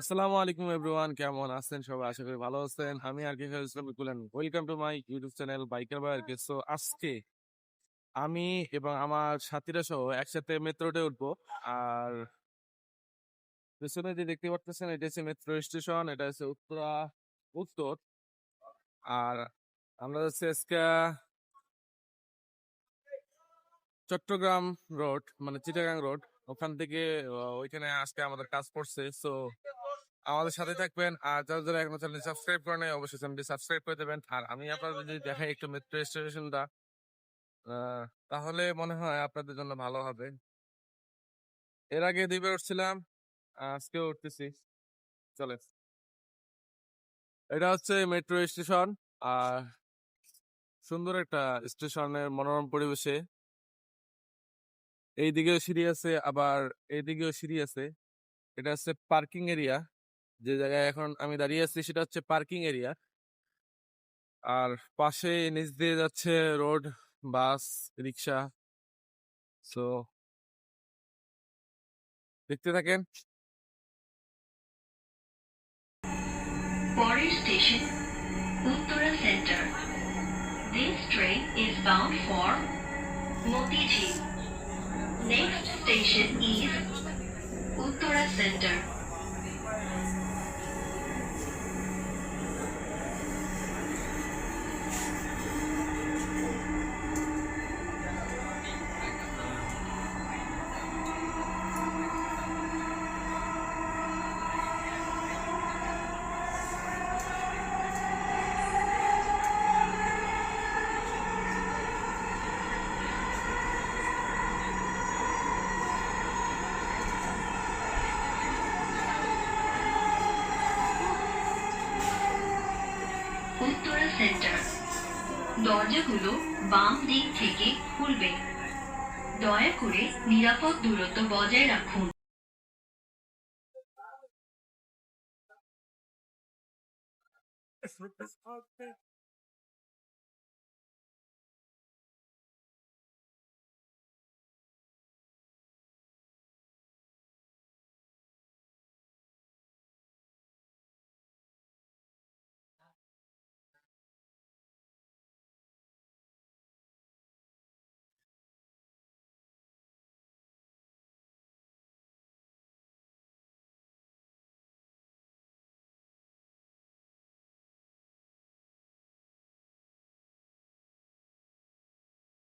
আসসালামু আলাইকুম এভরিওয়ান, কেমন আছেন সবাই? আশা করি ভালো আছেন। আমি R K welcome to my YouTube channel biker আজকে আমি এবং আমার সাথীরা সহ একসাথে মেট্রোতে আর পেছনে যে দেখতে এটা হচ্ছে মেট্রো স্টেশন এটা হচ্ছে উত্তরা, উত্তর। আর আমরা আজকে চট্টগ্রাম রোড মানে চিটাগাং রোড ওখান থেকে ওইখানে আজকে আমাদের কাজ পড়ছে। সো আমাদের সাথে থাকবেন। আর যারা যারা এখনও চ্যানেল সাবস্ক্রাইব করে নাই, অবশ্যই চ্যানেলটি সাবস্ক্রাইব করে দেবেন। আর আমি আপনাদের যদি দেখাই একটু মেট্রো স্টেশনটা তাহলে মনে হয় আপনাদের জন্য ভালো হবে। এর আগে দুইবার উঠছিলাম, আজকেও উঠতেছি। চলে। এটা হচ্ছে মেট্রো স্টেশন আর সুন্দর একটা স্টেশনের মনোরম পরিবেশে। এইদিকেও সিঁড়ি আছে, আবার এইদিকেও সিঁড়ি আছে। এটা হচ্ছে পার্কিং এরিয়া যে জায়গায় এখন আমি দাঁড়িয়ে আছি সেটা হচ্ছে পার্কিং এরিয়া আর পাশে নিচ দিয়ে যাচ্ছে রোড, বাস, রিক্সা সো দেখতে থাকেন পরের station, Uttara center. Next station is Uttara Center. Uttara center দরজাগুলো বাম দিক থেকে খুলবে। দয়া করে নিরাপদ দূরত্ব বজায় রাখুন।